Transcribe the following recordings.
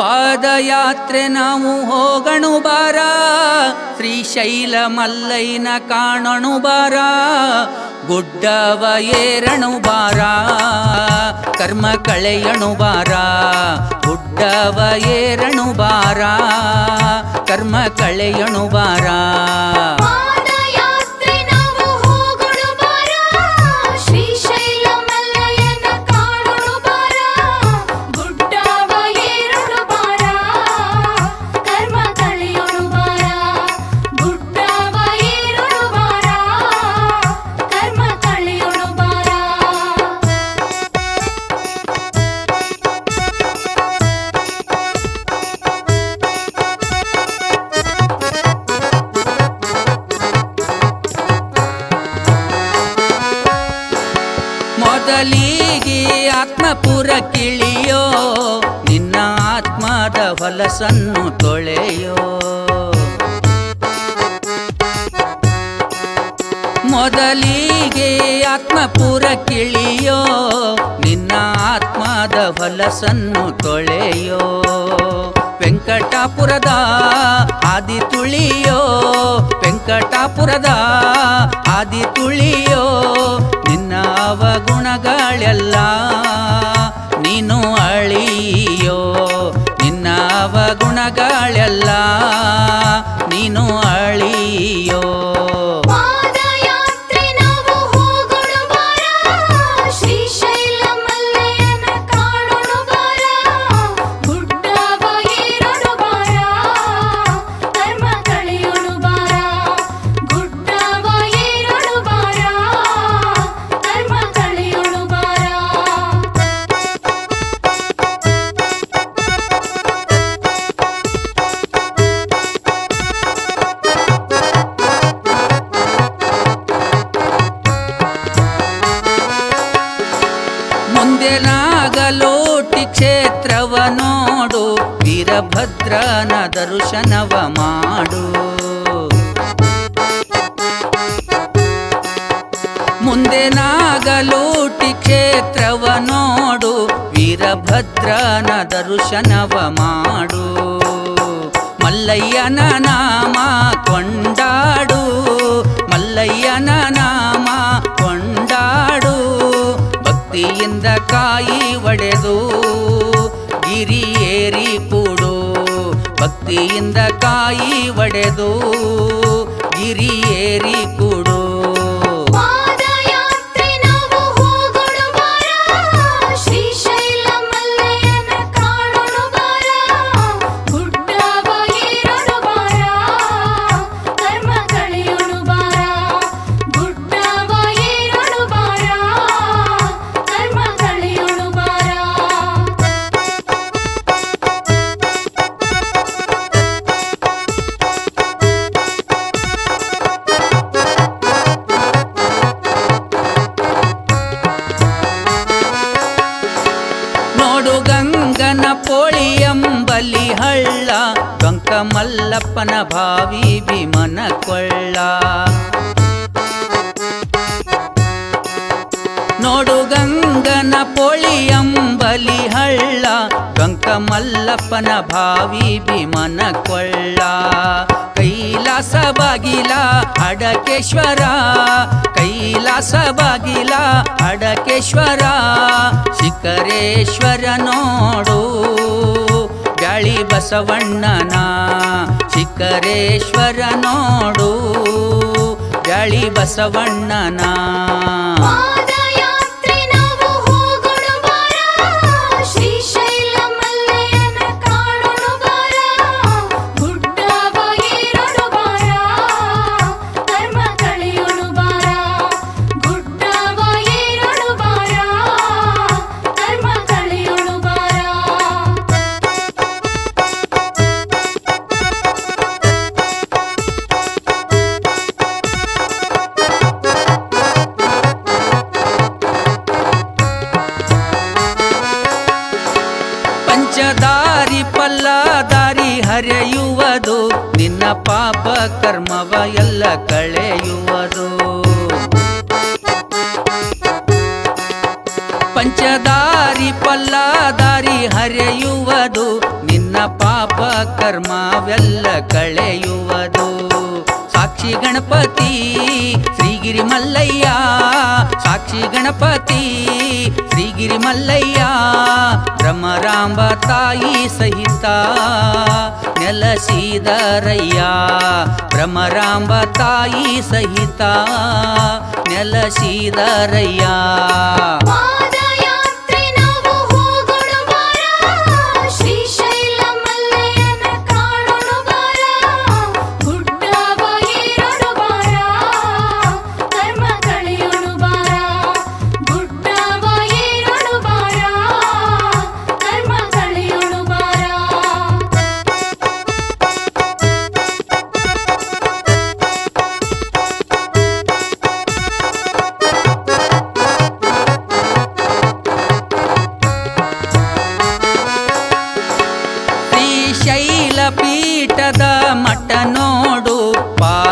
ಪಾದಯಾತ್ರೆ ನಾವು ಹೋಗಣು ಬಾರ. ಶ್ರೀಶೈಲ ಮಲ್ಲೈನ ಕಾಣಣು ಬಾರ. ಗುಡ್ಡವ ಏರಣು ಬಾರ. ಕರ್ಮ ಕಳೆಯಣು ಬಾರ. ಗುಡ್ಡವ ಏರಣು ಬಾರ. ಕರ್ಮ ಕಳೆಯಣು ಬಾರ. ಮೊದಲಿಗೆ ಆತ್ಮಪುರ ಕಿಳಿಯೋ, ನಿನ್ನ ಆತ್ಮದ ಹೊಲಸನ್ನು ತೊಳೆಯೋ. ಮೊದಲಿಗೆ ಆತ್ಮಪುರ ಕಿಳಿಯೋ, ನಿನ್ನ ಆತ್ಮದ ಹೊಲಸನ್ನು ತೊಳೆಯೋ. ವೆಂಕಟಾಪುರದ ಆದಿ ತುಳಿಯೋ, ವೆಂಕಟಾಪುರದ ಆದಿ ತುಳಿಯೋ. ನಿನ್ನ ಅವಗುಣಗಳೆಲ್ಲ ನೀನು ಅಳಿಯೋ. ನಿನ್ನ ಅವಗುಣಗಳೆಲ್ಲ ನೀನು ಅಳಿಯೋ. ವೀರಭದ್ರನ ದರ್ಶನವ ಮಾಡು. ಮುಂದೆ ನಾಗಲೂಟಿ ಕ್ಷೇತ್ರವ ನೋಡು ವೀರಭದ್ರನ ದರ್ಶನವ ಮಾಡು. ಮಲ್ಲಯ್ಯನ ನಾಮ ಕೊಂಡಾಡು, ಮಲ್ಲಯ್ಯನ ನಾಮ ಕೊಂಡಾಡು. ಭಕ್ತಿಯಿಂದ ಕಾಯಿ ಒಡೆದು ಭಕ್ತಿಯಿಂದ ಕಾಯಿ ಒಡೆದು ಗಿರಿ ಗಂಗನ ಪೋಳಿಯಂಬಲಿ ಹಳ್ಳ ಡೊಂಕ ಮಲ್ಲಪ್ಪನ ಭಾವಿ ಭೀಮನ ಕೊಳ್ಳ. ನೋಡು ಗಂಗನ ಪೋಳಿಯಂಬಲಿ ಹಳ್ಳ ಡೊಂಕ ಮಲ್ಲಪ್ಪನ ಭಾವಿ ಭೀಮನ ಕೊಳ್ಳ. ಕೈಲಾಸ ಬಾಗಿಲ ಅಡಕೇಶ್ವರ ಕೈಲಾಸ ಬಾಗಿಲ ಅಡಕೇಶ್ವರ ಶಿಖರೇಶ್ವರ ನೋಡು. ಗಾಳಿ ಬಸವಣ್ಣನ ಶಿಖರೇಶ್ವರ ನೋಡು. ಗಾಳಿ ಬಸವಣ್ಣನ ನಿನ್ನ ಪಾಪ ಕರ್ಮವ ಎಲ್ಲ ಕಳೆಯುವುದು ಪಂಚದಾರಿ ಪಲ್ಲದಾರಿ ಹರಿಯುವುದು, ನಿನ್ನ ಪಾಪ ಕರ್ಮವೆಲ್ಲ ಕಳೆಯುವುದು. ಸಾಕ್ಷಿ ಗಣಪತಿ ಶ್ರೀಗಿರಿ ಮಲ್ಲಯ್ಯ, ಸಾಕ್ಷಿ ಗಣಪತಿ ಶ್ರೀಗಿರಿ ಮಲ್ಲಯ್ಯ ರಮರಾಂಬ ತಾಯಿ ಸಹಿತ. ನೆಲಸಿದರಯ್ಯ ಭ್ರಮರಾಂಬ ತಾಯಿ ಸಹಿತ ನೆಲಸಿದರಯ್ಯ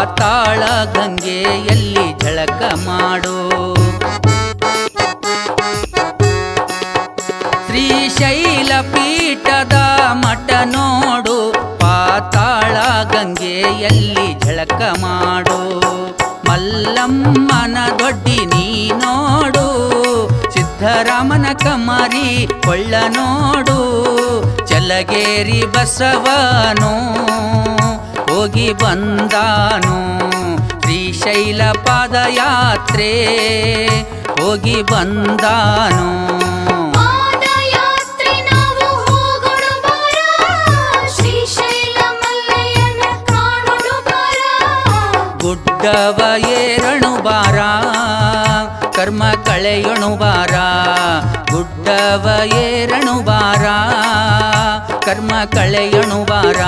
ಪಾತಾಳ ಗಂಗೆಯಲ್ಲಿ ಝಳಕ ಮಾಡು. ಶ್ರೀಶೈಲ ಪೀಠದ ಮಠ ನೋಡು, ಪಾತಾಳ ಗಂಗೆಯಲ್ಲಿ ಝಳಕ ಮಾಡು. ಮಲ್ಲಮ್ಮನ ದೊಡ್ಡಿ ನೀ ನೋಡು, ಸಿದ್ಧರಾಮನ ಕಮರಿ ಕೊಳ್ಳ ನೋಡು ಚಲಗೇರಿ ಬಸವನು ಹೋಗಿ ಬಂದಾನು. ಶ್ರೀಶೈಲ ಪಾದಯಾತ್ರೆ ಹೋಗಿ ಬಂದಾನು. ಗುಡ್ಡವ ಏರಣು ಬಾರ ಕರ್ಮ ಕಳೆಯಣು ಬಾರ. ಗುಡ್ಡವ ಏರಣು ಬಾರ ಕರ್ಮ ಕಳೆಯಣು ಬಾರ.